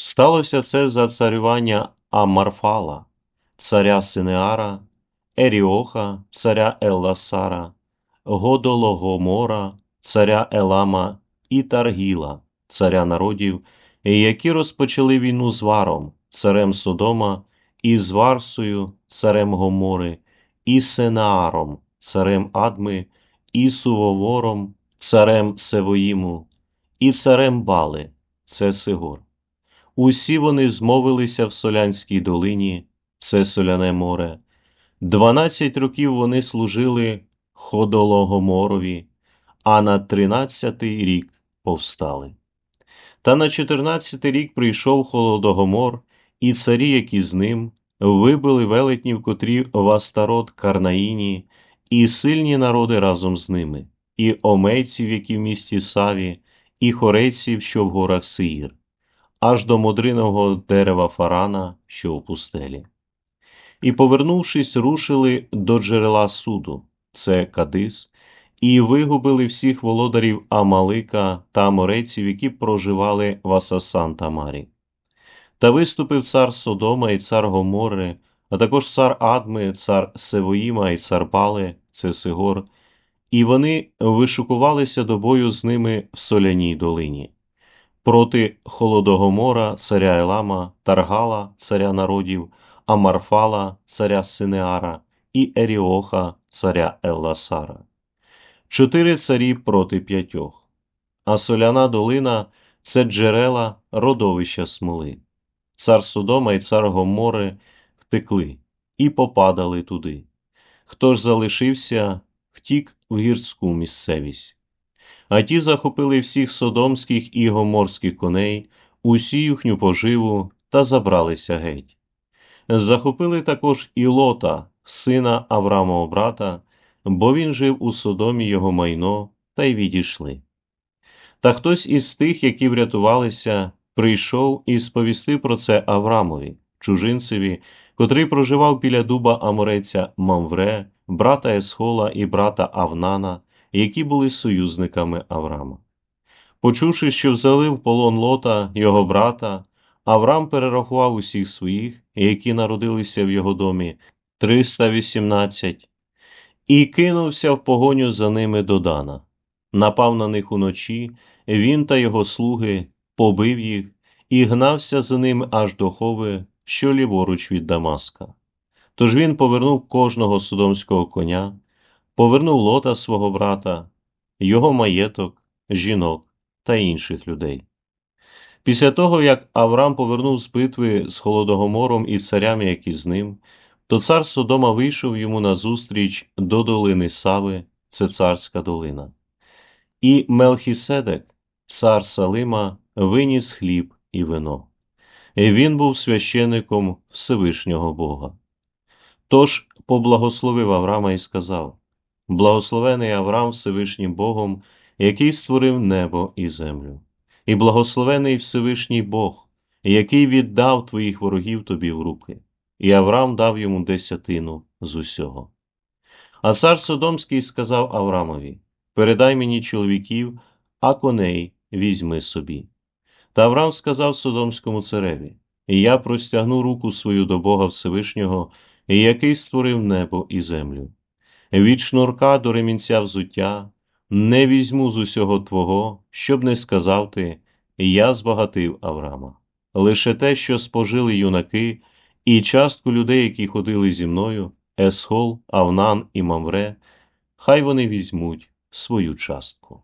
Сталося це за царювання Амарфала, царя Синеара, Еріоха, царя Елласара, Годологомора, царя Елама і Таргіла, царя народів, які розпочали війну з Варом, царем Содома, і з Варсою, царем Гомори, і Сенааром, царем Адми, і Сувовором, царем Севоїму, і царем Бали, це Сигор. Усі вони змовилися в Солянській долині, це Соляне море. Дванадцять років вони служили Ходологоморові, а на тринадцятий рік повстали. Та на чотирнадцятий рік прийшов Холодогомор, і царі, які з ним, вибили велетнів, котрі в Астарот Карнаїні, і сильні народи разом з ними, і омейців, які в місті Саві, і хорейців, що в горах Сиїр аж до мудриного дерева Фарана, що у пустелі. І, повернувшись, рушили до джерела суду, це Кадис, і вигубили всіх володарів Амалика та аморейців, які проживали в Асасан Тамарі. Та виступив цар Содома і цар Гомори, а також цар Адми, цар Севоїма і цар Пали, це Сигор, і вони вишукувалися до бою з ними в соляній долині проти Холодогомора, царя Елама, Таргала, царя народів, Амарфала, царя Синеара і Еріоха, царя Елласара. Чотири царі проти п'ятьох. А соляна долина це джерела родовища смоли. Цар Содома і цар Гомори втекли і попадали туди. Хто ж залишився, втік в гірську місцевість а ті захопили всіх содомських і гоморських коней, усі їхню поживу та забралися геть. Захопили також і Лота, сина Аврамова брата, бо він жив у Содомі його майно, та й відійшли. Та хтось із тих, які врятувалися, прийшов і сповістив про це Аврамові, чужинцеві, котрий проживав біля дуба амореця Мамвре, брата Есхола і брата Авнана, які були союзниками Авраама. Почувши, що взяли в полон лота його брата, Авраам перерахував усіх своїх, які народилися в його домі, 318, і кинувся в погоню за ними до Дана. Напав на них уночі, він та його слуги побив їх і гнався за ними аж до хови, що ліворуч від Дамаска. Тож він повернув кожного судомського коня, повернув лота свого брата, його маєток, жінок та інших людей. Після того, як Авраам повернув з битви з Холодогомором і царями, які з ним, то цар Содома вийшов йому назустріч до долини Сави, це царська долина. І Мелхіседек, цар Салима, виніс хліб і вино. І Він був священником Всевишнього Бога. Тож поблагословив Авраама і сказав Благословений Авраам Всевишнім Богом, який створив небо і землю, і благословений Всевишній Бог, який віддав твоїх ворогів тобі в руки, і Авраам дав йому десятину з усього. А цар Содомський сказав Аврамові Передай мені чоловіків, а коней візьми собі. Та Авраам сказав Содомському цареві Я простягну руку свою до Бога Всевишнього, який створив небо і землю від шнурка до ремінця взуття, не візьму з усього Твого, щоб не сказав ти, я збагатив Авраама. Лише те, що спожили юнаки, і частку людей, які ходили зі мною, Есхол, Авнан і Мамре, хай вони візьмуть свою частку.